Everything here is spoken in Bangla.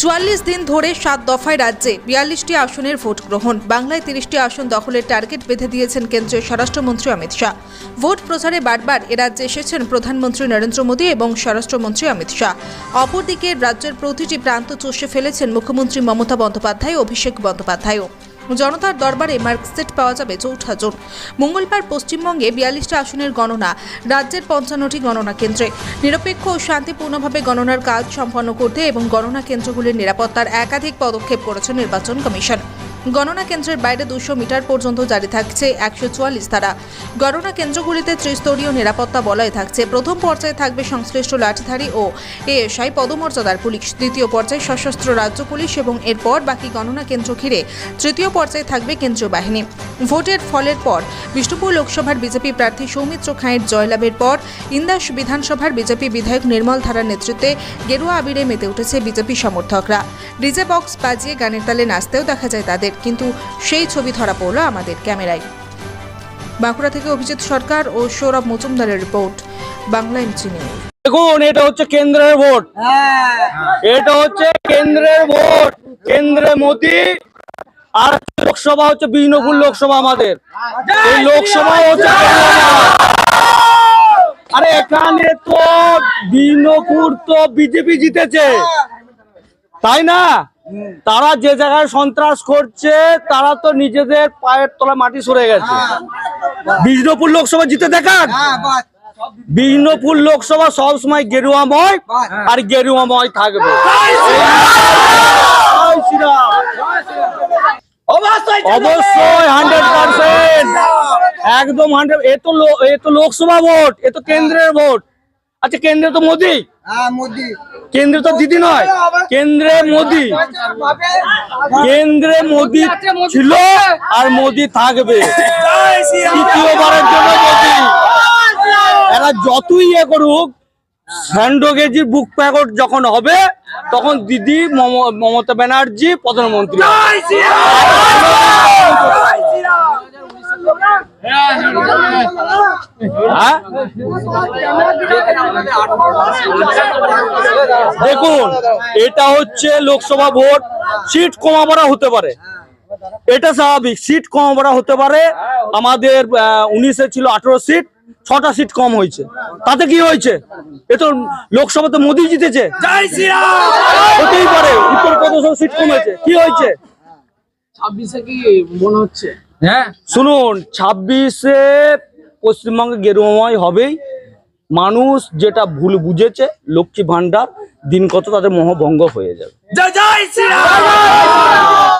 চুয়াল্লিশ দিন ধরে সাত দফায় রাজ্যে বিয়াল্লিশটি আসনের ভোট গ্রহণ। বাংলায় তিরিশটি আসন দখলের টার্গেট বেঁধে দিয়েছেন কেন্দ্রীয় স্বরাষ্ট্রমন্ত্রী অমিত শাহ। ভোট প্রচারে বারবার এ রাজ্যে এসেছেন প্রধানমন্ত্রী নরেন্দ্র মোদী এবং স্বরাষ্ট্রমন্ত্রী অমিত শাহ। অপরদিকে রাজ্যের প্রতিটি প্রান্ত চষে ফেলেছেন মুখ্যমন্ত্রী মমতা বন্দ্যোপাধ্যায় অভিষেক বন্দ্যোপাধ্যায়ও। জনতার দরবারে মার্কসেট পাওয়া যাবে চৌঠা জুন। মঙ্গলবার পশ্চিমবঙ্গে বিয়াল্লিশটা আসনের গণনা, রাজ্যের পঞ্চান্নটি গণনা কেন্দ্রে। নিরপেক্ষ ও শান্তিপূর্ণভাবে গণনার কাজ সম্পন্ন করতে এবং গণনা কেন্দ্রগুলির নিরাপত্তার একাধিক পদক্ষেপ করেছে নির্বাচন কমিশন। গণনা কেন্দ্রের বাইরে দুশো মিটার পর্যন্ত জারি থাকছে একশো চুয়াল্লিশ ধারা। গণনা কেন্দ্রগুলিতে ত্রিস্তরীয় নিরাপত্তা বলয় থাকছে। প্রথম পর্যায়ে থাকবে সংশ্লিষ্ট লাঠিধারী ও এএসআই পদমর্যাদার পুলিশ। দ্বিতীয় পর্যায়ে সশস্ত্র রাজ্য পুলিশ এবং এরপর বাকি গণনা কেন্দ্র ঘিরে তৃতীয় পর্যায়ে থাকবে কেন্দ্রীয় বাহিনী। ভোটের ফলের পর বিষ্ণুপুর লোকসভার বিজেপি প্রার্থী সৌমিত্র খাঁয়ের জয়লাভের পর ইন্দাস বিধানসভার বিজেপি বিধায়ক নির্মল ধারার নেতৃত্বে গেরুয়া আবিরে মেতে উঠেছে বিজেপি সমর্থকরা। ডিজে বক্স বাজিয়ে গানের তালে নাচতেও দেখা যায় তাদের। কিন্তু সেই ছবি ধরা পড়ল আমাদের ক্যামেরায়। বাঁকুড়া থেকে অভিজিৎ সরকার ও সৌরভ মজুমদারের রিপোর্ট বাংলা এমচি নিউজ। দেখুন এটা হচ্ছে কেন্দ্রের ভোট। এটা হচ্ছে কেন্দ্রের ভোট। কেন্দ্রে মোদি আর লোকসভা হচ্ছে বিষ্ণুপুর লোকসভা আমাদের। এই লোকসভা হচ্ছে আরে এখানে তো বিষ্ণুপুর তো বিজেপি জিতেছে। তাই না? তারা যে জায়গায় সন্ত্রাস করছে তারা তো নিজেদের পায়ের তলায় মাটি সরে গেছে। বিষ্ণুপুর লোকসভা জিতে দেখান? বিষ্ণুপুর লোকসভা সবসময় গেরুয়াময় আর গেরুয়াময় থাকবে। অবশ্যই হান্ড্রেড পার্সেন্ট। একদম হান্ড্রেড এ তো এ তো লোকসভা ভোট এ তো কেন্দ্রের ভোট। আচ্ছা কেন্দ্রে তো হ্যাঁ মোদি। কেন্দ্রে তো দিদি নয় কেন্দ্রে মোদি। কেন্দ্রে মোদি ছিল আর মোদি থাকবে। তৃতীয়বারের জন্য মোদি। এরা যতই ইয়ে করুক স্যান্ডোগেজির বুক প্যাকট যখন হবে তখন দিদি মম- মমতা ব্যানার্জি প্রধানমন্ত্রী। হ্যাঁ? দেখুন এটা হচ্ছে লোকসভা ভোট সিট কমাবাড়া হতে পারে। এটা স্বাভাবিক সিট কমাবাড়া হতে পারে। আমাদের উনিশে ছিল আঠারো সিট ছটা সিট কম হয়েছে। তাতে কি হয়েছে? এ তো লোকসভাতে মোদি জিতেছে। হতেই পারে উত্তর প্রদেশেও সিট কমেছে কি হয়েছে? ছাব্বিশে কি মনে হচ্ছে? হ্যাঁ। শুনুন ছাব্বিশে পশ্চিমবঙ্গে গেরুয়াময় হবেই। মানুষ যেটা ভুল বুঝেছে, লক্ষ্মী ভান্ডার দিন কত তাদের মোহভঙ্গ হয়ে যাবে।